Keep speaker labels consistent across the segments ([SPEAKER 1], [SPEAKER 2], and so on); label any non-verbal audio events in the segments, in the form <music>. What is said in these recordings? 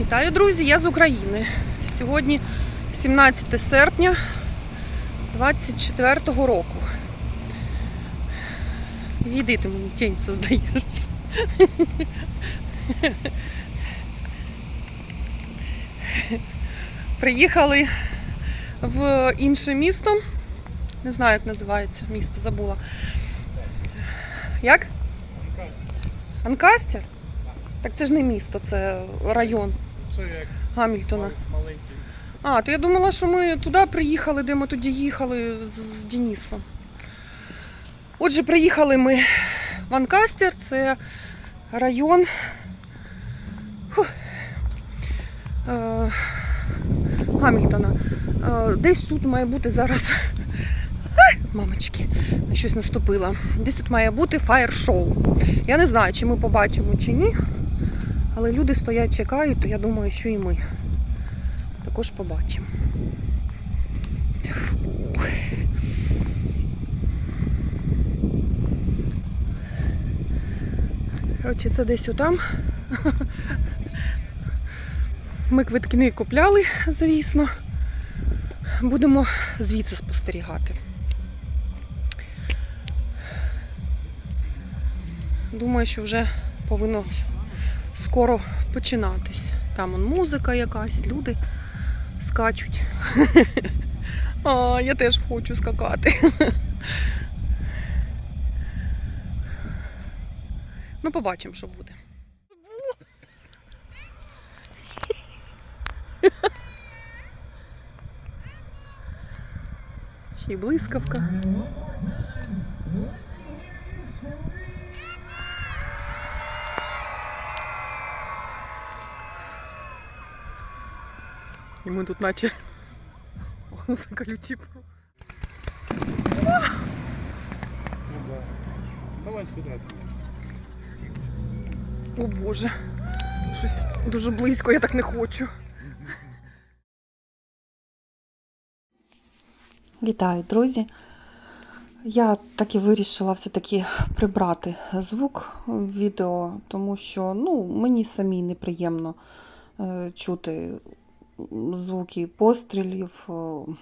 [SPEAKER 1] Вітаю, друзі! Я з України. Сьогодні 17 серпня 24-го року. Віди ти мені тінь создаєш. Приїхали в інше місто. Не знаю, як називається місто, забула. Як? Анкастер? Так це ж не місто, це район Гамільтона.
[SPEAKER 2] маленький.
[SPEAKER 1] А, то я думала, що ми туди приїхали, де ми тоді їхали з, Денисом. Отже, приїхали ми в Анкастер, це район. Фух. Е, Гамільтона. Е, десь тут має бути зараз. <laughs> Мамочки, щось наступила. Десь тут має бути фаєр-шоу. Я не знаю, чи ми побачимо, чи ні. Але люди стоять, чекають, то я думаю, що і ми також побачимо. Коротше, це десь отам. Ми квитки не купляли, звісно. Будемо звідси спостерігати. Думаю, що вже повинно скоро починатись. Там он музика якась, люди скачуть. <laughs> А, я теж хочу скакати. <laughs> Ну, побачимо, що буде. Ще й блискавка. І ми тут наче за
[SPEAKER 2] Ну да. Давай сюди.
[SPEAKER 1] О Боже. Щось дуже близько, я так не хочу. Вітаю, друзі. Я таки вирішила все-таки прибрати звук в відео, тому що ну, мені самій неприємно е, чути звуки пострілів. Е,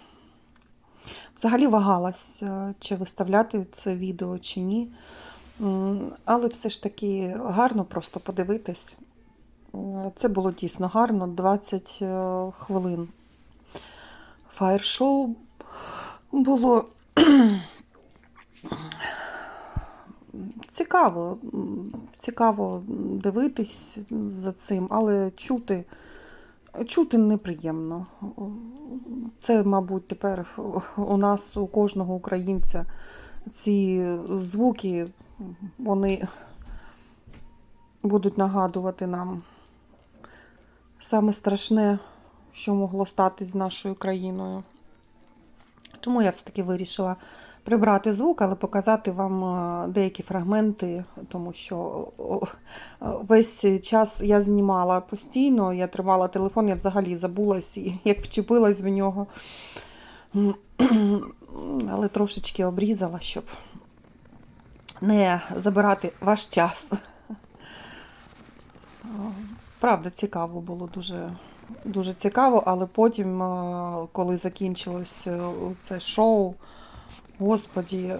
[SPEAKER 1] Взагалі вагалась, чи виставляти це відео, чи ні. Але все ж таки гарно просто подивитись. Е, Це було дійсно гарно, 20 е, хвилин. Фаєр-шоу було <clears throat> цікаво. Цікаво дивитись за цим, але чути, чути неприємно. Це, мабуть, тепер у нас, у кожного українця, ці звуки, вони будуть нагадувати нам саме страшне, що могло статись з нашою країною. Тому я все-таки вирішила прибрати звук, але показати вам е, деякі фрагменти, тому що весь час я знімала постійно, я тримала телефон, я взагалі забулась, і <laughs> як вчепилась в нього. Але трошечки обрізала, щоб не забирати ваш час. Правда, цікаво було дуже, дуже цікаво, але потім, е, коли закінчилось е, це шоу, господі,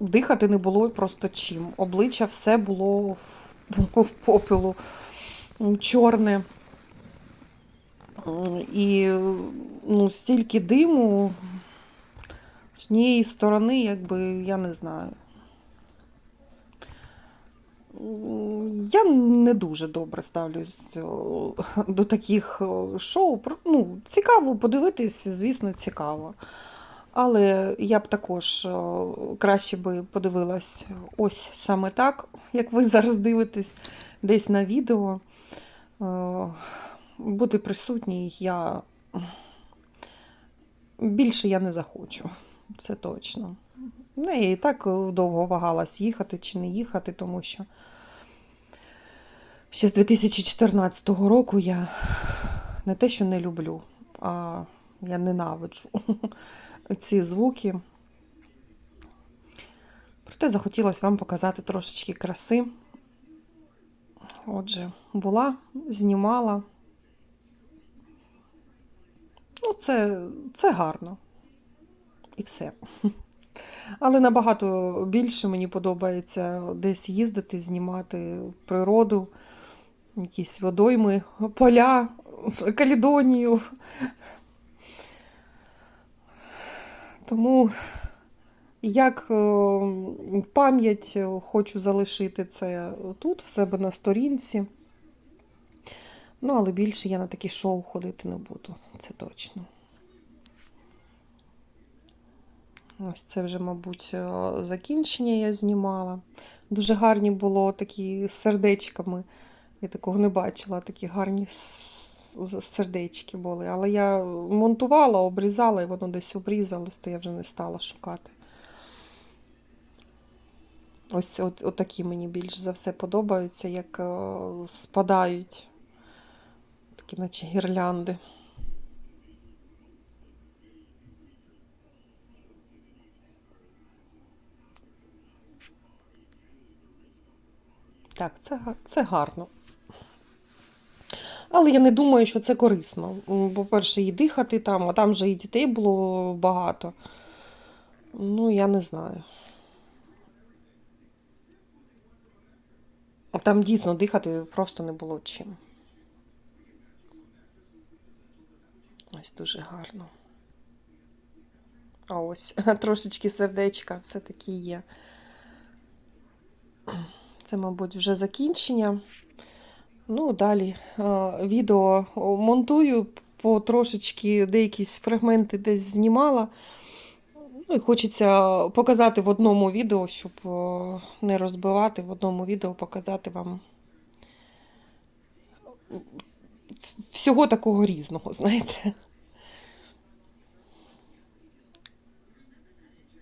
[SPEAKER 1] дихати не було просто чим. Обличчя все було в, в попелу чорне. І ну, стільки диму з однієї сторони, якби я не знаю. Я не дуже добре ставлюсь до таких шоу. Ну, цікаво подивитись, звісно, цікаво. Але я б також краще би подивилась ось саме так, як ви зараз дивитесь, десь на відео. Бути присутній я більше я не захочу, це точно. Ну, я і так е, довго вагалась їхати чи не їхати, тому що ще з 2014 року я не те, що не люблю, а я ненавиджу ці звуки. Проте захотілося вам показати трошечки краси Отже, була, знімала. Ну, це, це гарно. І все. Але набагато більше мені подобається десь їздити, знімати природу, якісь водойми, поля, Калідонію. Тому як е, пам'ять е, хочу залишити це тут, в себе на сторінці. Ну, але більше я на такі шоу ходити не буду, це точно. Ось це вже, мабуть, е, закінчення я знімала. Дуже гарні було такі з сердечками. Я такого не бачила, такі гарні сердечки були. Але я монтувала, обрізала, і воно десь обрізалось, то я вже не стала шукати. Ось от, от такі мені більш за все подобаються, як е, спадають, такі наче гірлянди. Так, це, це гарно. Але я не думаю, що це корисно. По-перше, і дихати там, а там же і дітей було багато. Ну, я не знаю. Там дійсно дихати просто не було чим. Ось дуже гарно. А ось <laughs> трошечки сердечка все-таки є. Це, мабуть, вже закінчення. Ну, далі е, відео монтую, по трошечки деякі фрагменти десь знімала. Ну і хочеться показати в одному відео, щоб не розбивати, в одному відео показати вам всього такого різного, знаєте.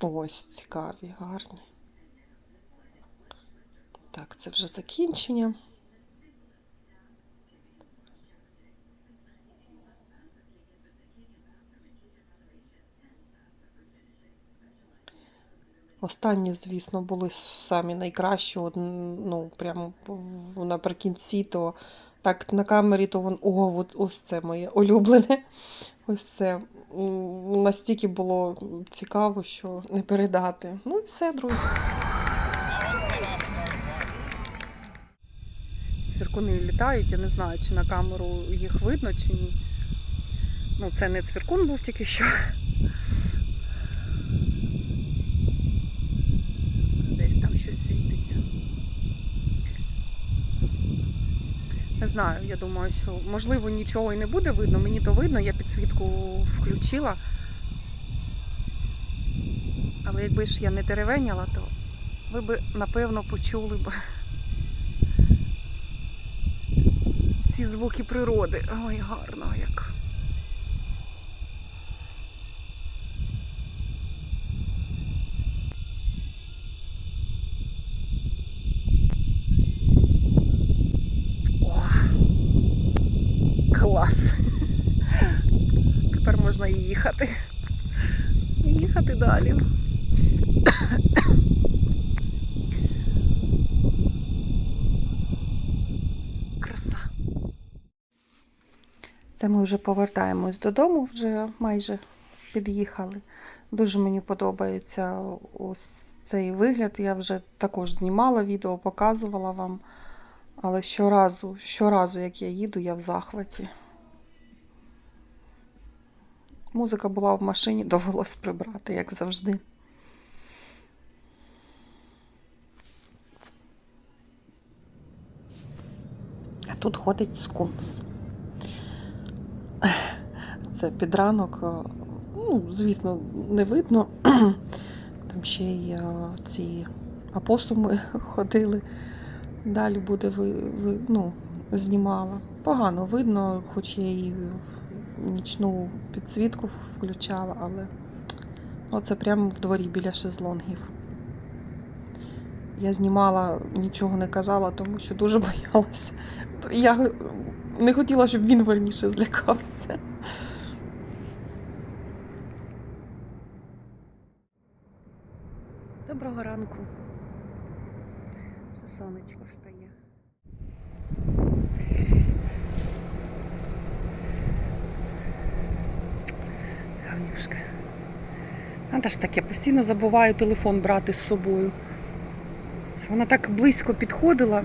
[SPEAKER 1] Ось цікаві, гарні. Так, це вже закінчення. Останні, звісно, були самі найкращі. Ну, прямо наприкінці, то так на камері, то вон, о, от, ось це моє улюблене. Ось це настільки було цікаво, що не передати. Ну і все, друзі. Цвіркуни літають, я не знаю, чи на камеру їх видно, чи ні. Ну, це не цвіркун був тільки що. Десь там щось світиться. Не знаю, я думаю, що можливо нічого і не буде видно. Мені то видно, я підсвітку включила. Але якби ж я не деревеняла, то ви б напевно почули б ці звуки природи. Ой, гарно як. О, клас. Тепер можна і їхати. І їхати далі. Краса. Це ми вже повертаємось додому, вже майже під'їхали. Дуже мені подобається ось цей вигляд. Я вже також знімала відео, показувала вам. Але щоразу, щоразу, як я їду, я в захваті. Музика була в машині, <laughs> довелось прибрати, як завжди. А тут ходить скунс. Це під ранок, е, ну, звісно, не видно. <clears throat> Там ще й е, ці апосуми <laughs> ходили. Далі буде ви, ви, ну, знімала. Погано видно, хоч я і нічну підсвітку включала, але оце прямо в дворі біля шезлонгів. Я знімала, нічого не казала, тому що дуже <laughs> боялася. Я не хотіла, щоб він вольніше злякався. Доброго ранку. Вже сонечко встає. Гавнюшка. Надо ж так, я постійно забуваю телефон брати з собою. Вона так близько підходила.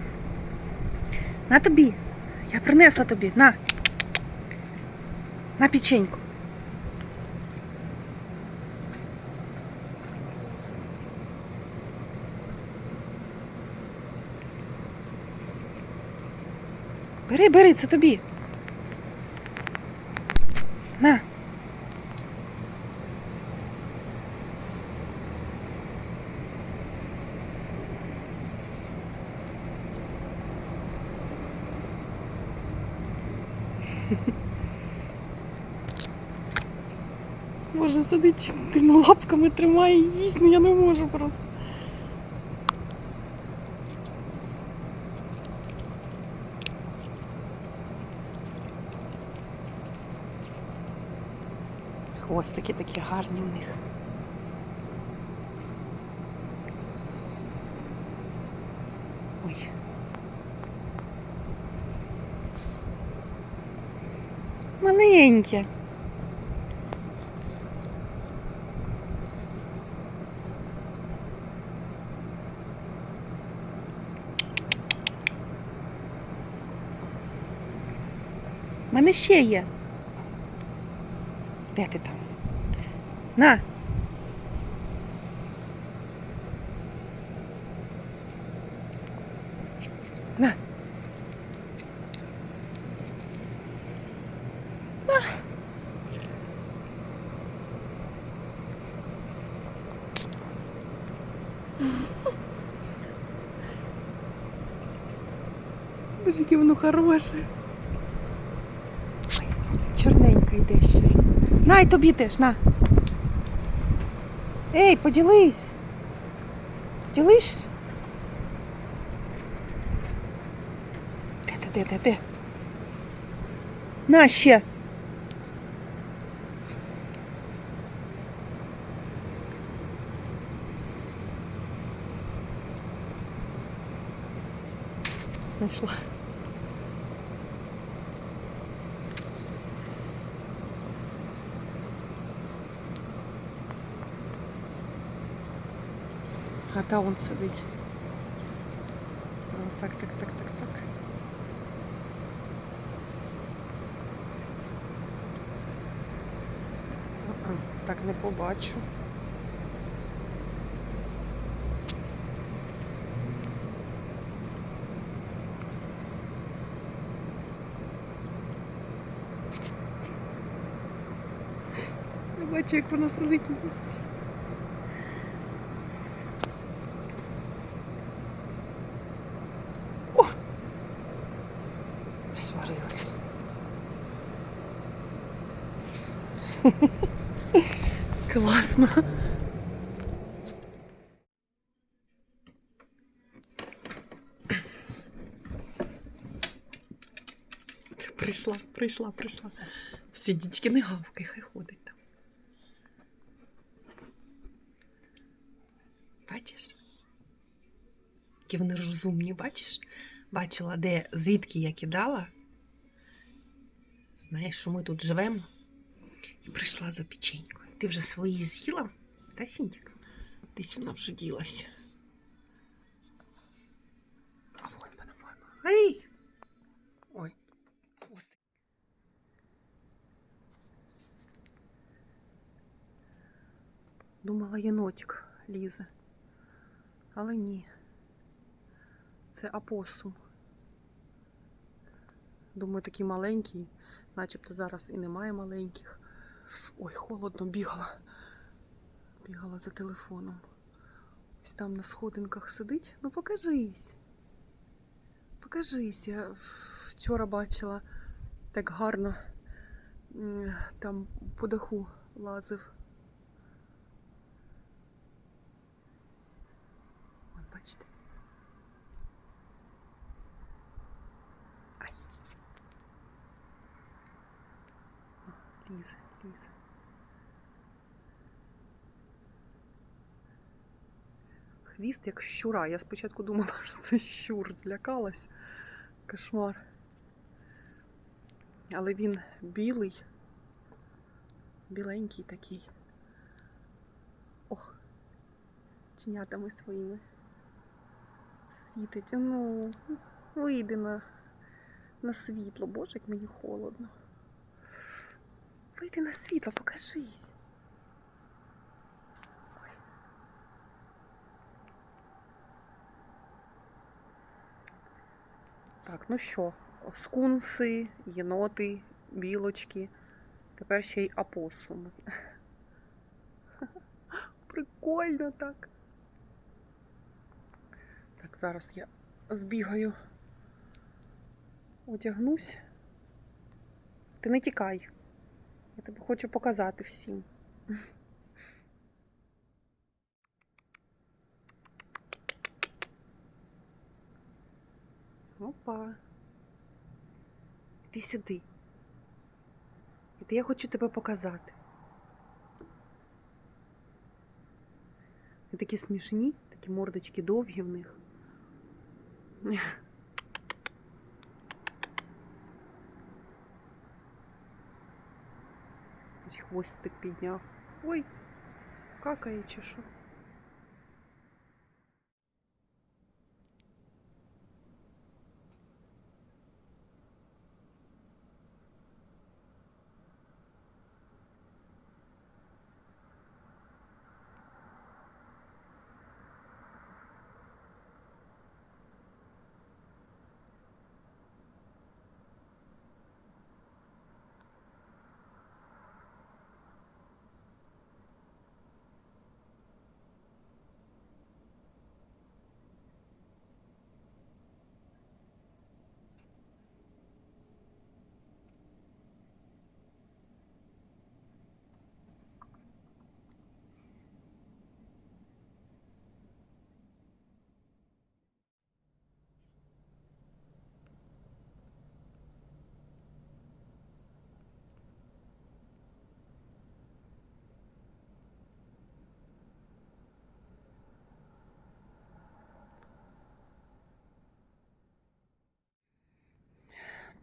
[SPEAKER 1] На тобі. Я принесла тобі. На. На печеньку. Бери, бери, це тобі. На. Боже, сидить тими лапками тримає їсть, ну я не можу просто. Хвостики такі гарні у них. Ой. Маленьке. Мене ще є. Там? На. На. На. Боже, воно хороше. Чорненька. На, й тобі теж, на. Ей, поділись. Поділись. Де, де, де, де? На ще. Знайшла. А та он сидить. Так, так, так, так, так. Так не побачу. Бачу, як вона сидить їсть. Класно. Прийшла, прийшла, прийшла. Сидіть, тільки не гавкай, хай ходить там. Бачиш? Які вони розумні, бачиш? Бачила, де звідки я кидала. Знаєш, що ми тут живемо. І прийшла за печенькою. Ти вже свої з'їла? Та Сінтік? Десь вона вже ділася. А вон вона, вон. Ей! Ой. Думала, єнотик лізе. Але ні. Це апосум. Думаю, такий маленький, начебто зараз і немає маленьких. Ой, холодно бігала. Бігала за телефоном. Ось там на сходинках сидить. Ну покажись. Покажись. Я вчора бачила так гарно там по даху лазив. Вон, бачите. Ай. О, Лізе, лізе. Хвіст як щура. Я спочатку думала, що це щур, злякалась. Кошмар. Але він білий, біленький такий. оченятами своїми. Світить. Ну, вийди на, на світло. Боже, як мені холодно. Вийди на світло, покажись. Так, ну що, скунси, єноти, білочки. Тепер ще й апосуми. <laughs> Прикольно так. Так, зараз я збігаю. Одягнусь. Ти не тікай. Я тебе хочу показати всім. Опа. Іди сюди. Іди, я хочу тебе показати. Вони такі смішні, такі мордочки довгі в них. Хвостик підняв. Ой, какає чи що.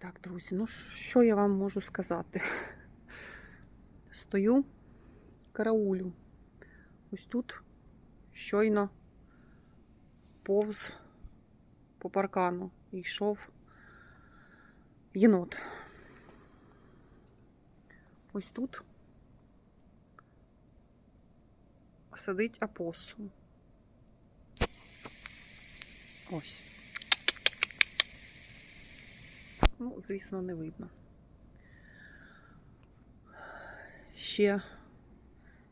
[SPEAKER 1] Так, друзі, ну що я вам можу сказати? <laughs> Стою, караулю. Ось тут щойно повз по паркану і йшов єнот. Ось тут сидить апосум. Ось. Ну, звісно, не видно. Ще,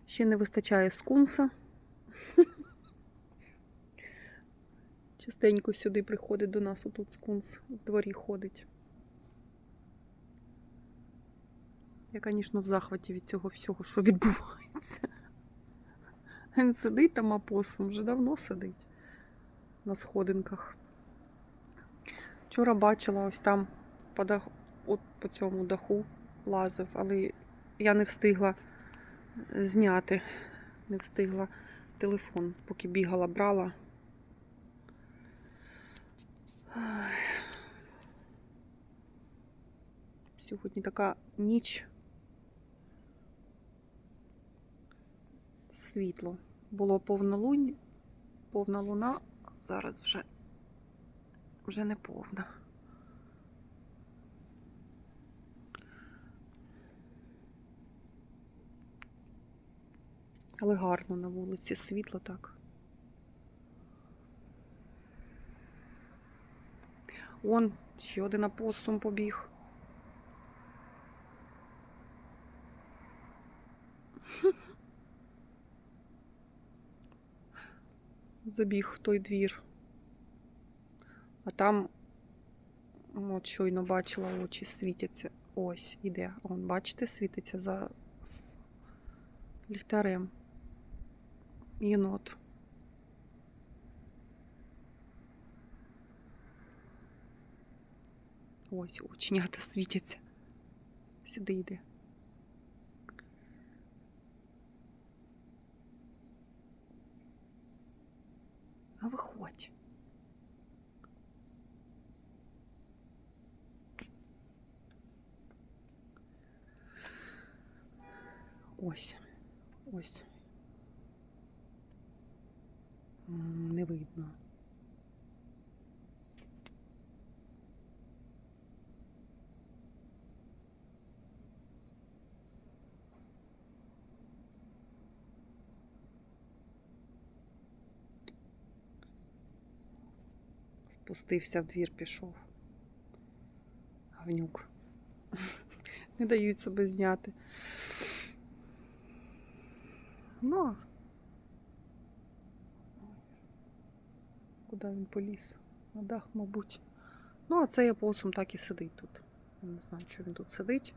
[SPEAKER 1] ще не вистачає скунса. <laughs> Частенько сюди приходить до нас, отут скунс в дворі ходить. Я, звісно, в захваті від цього всього, що відбувається. Він сидить там апосум, вже давно сидить на сходинках. Вчора бачила ось там по, дах, от по цьому даху лазив, але я не встигла зняти, не встигла телефон, поки бігала, брала. Сьогодні така ніч. Світло. Було повнолунь, повна луна, зараз вже, вже не повна. Але гарно на вулиці, світло так. Он ще один апосум побіг. Забіг в той двір. А там, от щойно бачила, очі світяться. Ось, іде. Он, бачите, світиться за ліхтарем. Єнот. Ось оченята світяться. Сюди йде. Ну виходь. Ось. Ось. Не видно. Спустився в двір, пішов. Гавнюк. <laughs> Не дають себе зняти. Ну. Куди він поліз? На дах, мабуть. Ну, а цей опосум так і сидить тут. Я не знаю, що він тут сидить.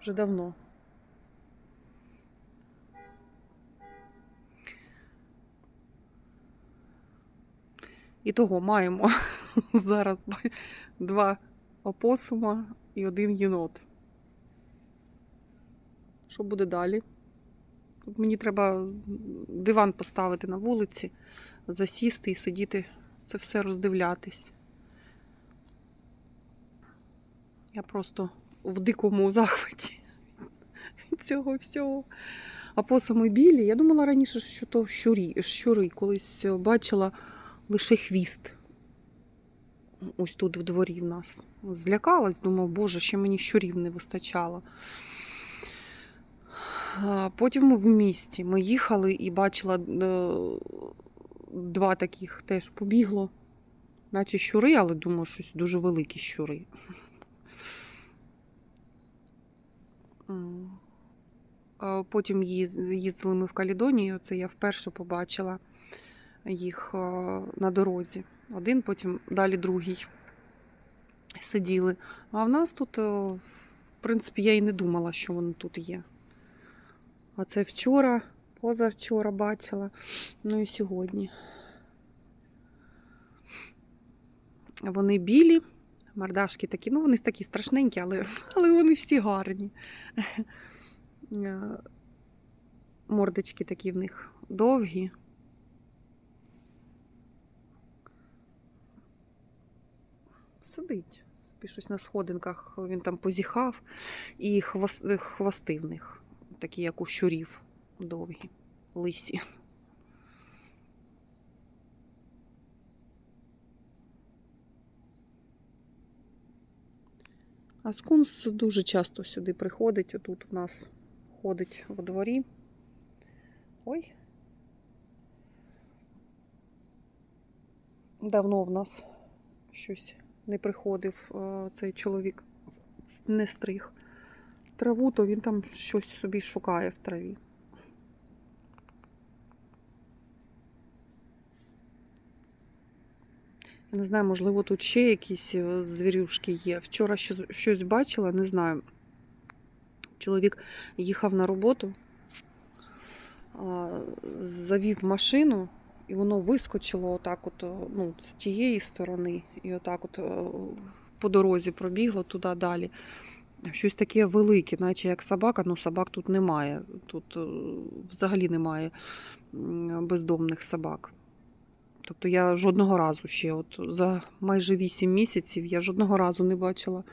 [SPEAKER 1] Вже давно. І того маємо <laughs> зараз <laughs> два опосума і один єнот. Що буде далі? Мені треба диван поставити на вулиці, засісти і сидіти, це все роздивлятись. Я просто в дикому захваті <laughs> цього всього. А по самій білі, я думала раніше, що то щурі, щури, колись бачила лише хвіст. Ось тут в дворі в нас. Злякалась, думав, боже, ще мені щурів не вистачало. Потім в місті ми їхали і бачила е, два таких теж побігло, наче щури, але думаю, щось дуже великі щури. Потім їздили ми в Калідонію, це я вперше побачила їх е, на дорозі. Один, потім далі другий сиділи. А в нас тут, е, в принципі, я і не думала, що вони тут є. А це вчора, позавчора бачила, ну і сьогодні. Вони білі, мордашки такі, ну вони такі страшненькі, але, <laughs> але вони всі гарні. Е, Мордочки такі в них довгі. Сидить. щось на сходинках, він там позіхав, і хвост, хвости в них, такі, як у щурів, довгі, лисі. А скунс дуже часто сюди приходить. Отут в нас ходить во дворі. Ой. Давно в нас щось не приходив е, цей чоловік, не стриг траву, то він там щось собі шукає в траві. Я не знаю, можливо, тут ще якісь е, звірюшки є. Вчора щось, бачила, не знаю. Чоловік їхав на роботу, завів машину, і воно вискочило отак, от, е, ну, з тієї сторони, і отак от е, по дорозі пробігло туди далі. Щось таке велике, наче як собака, ну собак тут немає. Тут е, взагалі немає бездомних собак. Тобто я жодного разу ще, от за майже 8 місяців, я жодного разу не бачила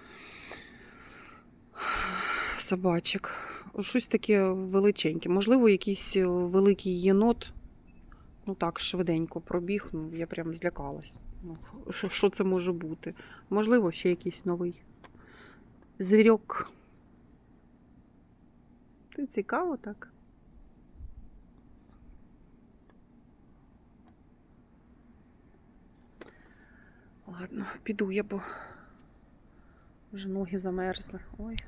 [SPEAKER 1] собачок. Щось таке величеньке. Можливо, якийсь е, великий єнот, ну так, швиденько пробіг, ну я прям злякалась. Ну, що- це може бути? Можливо, ще якийсь новий звірок. Це цікаво так. Ладно, піду я, бо вже ноги замерзли. Ой.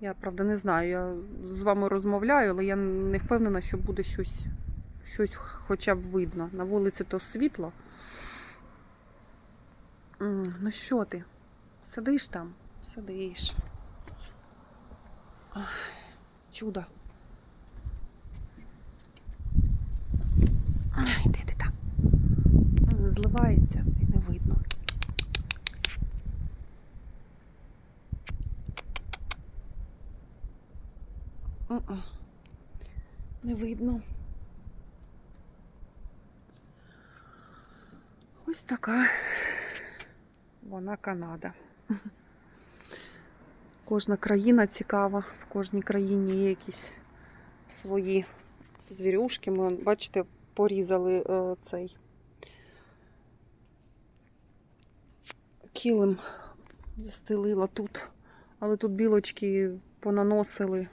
[SPEAKER 1] Я правда не знаю, я з вами розмовляю, але я не впевнена, що буде щось, щось хоча б видно. На вулиці то світло. Ну що ти? Сидиш там? Сидиш. Ай, чудо. Ай, Де ти там? Зливається і не видно. М-м. Не видно. Ось така вона Канада. Кожна країна цікава, в кожній країні є якісь свої звірюшки. Ми, бачите, порізали е, цей килим, застелила тут. Але тут білочки понаносили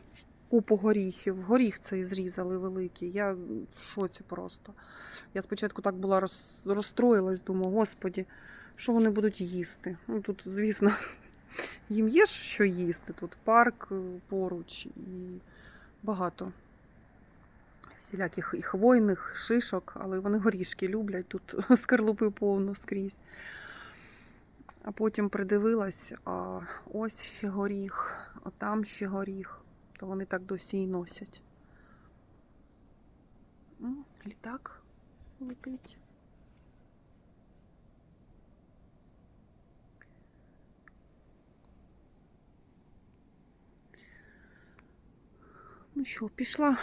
[SPEAKER 1] купу горіхів. Горіх цей зрізали великий. Я в шоці просто. Я спочатку так була розстроїлась, думаю, господі, що вони будуть їсти. Ну тут, звісно, їм є що їсти. Тут парк е, поруч і багато всіляких і хвойних шишок, але вони горішки люблять. Тут <laughs> скорлупи повно скрізь. А потім придивилась, а ось ще горіх, а там ще горіх. То вони так досі й носять. Літак летить. Ну що, пішла.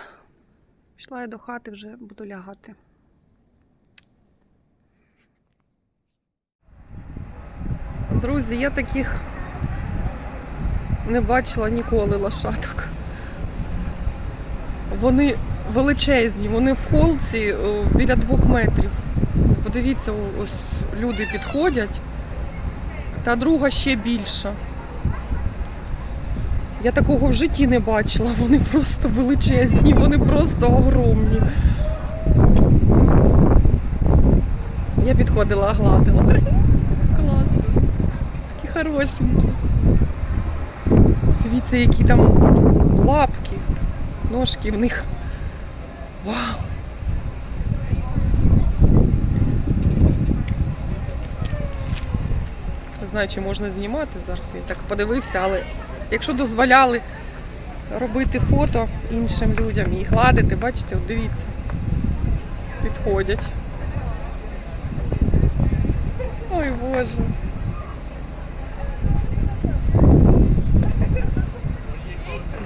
[SPEAKER 1] Пішла я до хати, вже буду лягати. Друзі, я таких не бачила ніколи лошадок. Вони величезні, вони в холці біля двох метрів. Подивіться, ось люди підходять, та друга ще більша. Я такого в житті не бачила, вони просто величезні, вони просто огромні. Я підходила, гладила. Класно. Такі хорошенькі. Дивіться, які там лапки, ножки в них. Вау! Не знаю, чи можна знімати зараз. Я так подивився, але якщо дозволяли робити фото іншим людям і гладити, бачите, от дивіться, підходять. Ой Боже.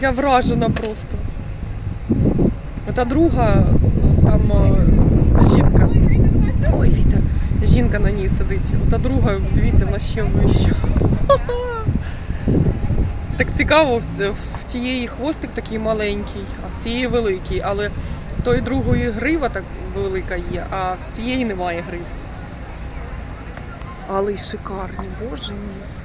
[SPEAKER 1] Я вражена просто. Та друга там е, жінка. Ой, Віта, жінка на ній сидить. Та друга, дивіться, вона ще вища. <laughs> Так цікаво, в тієї хвостик такий маленький, а в цієї великий. Але в тої другої грива так велика є, а в цієї немає грив. Але й шикарні, боже мій.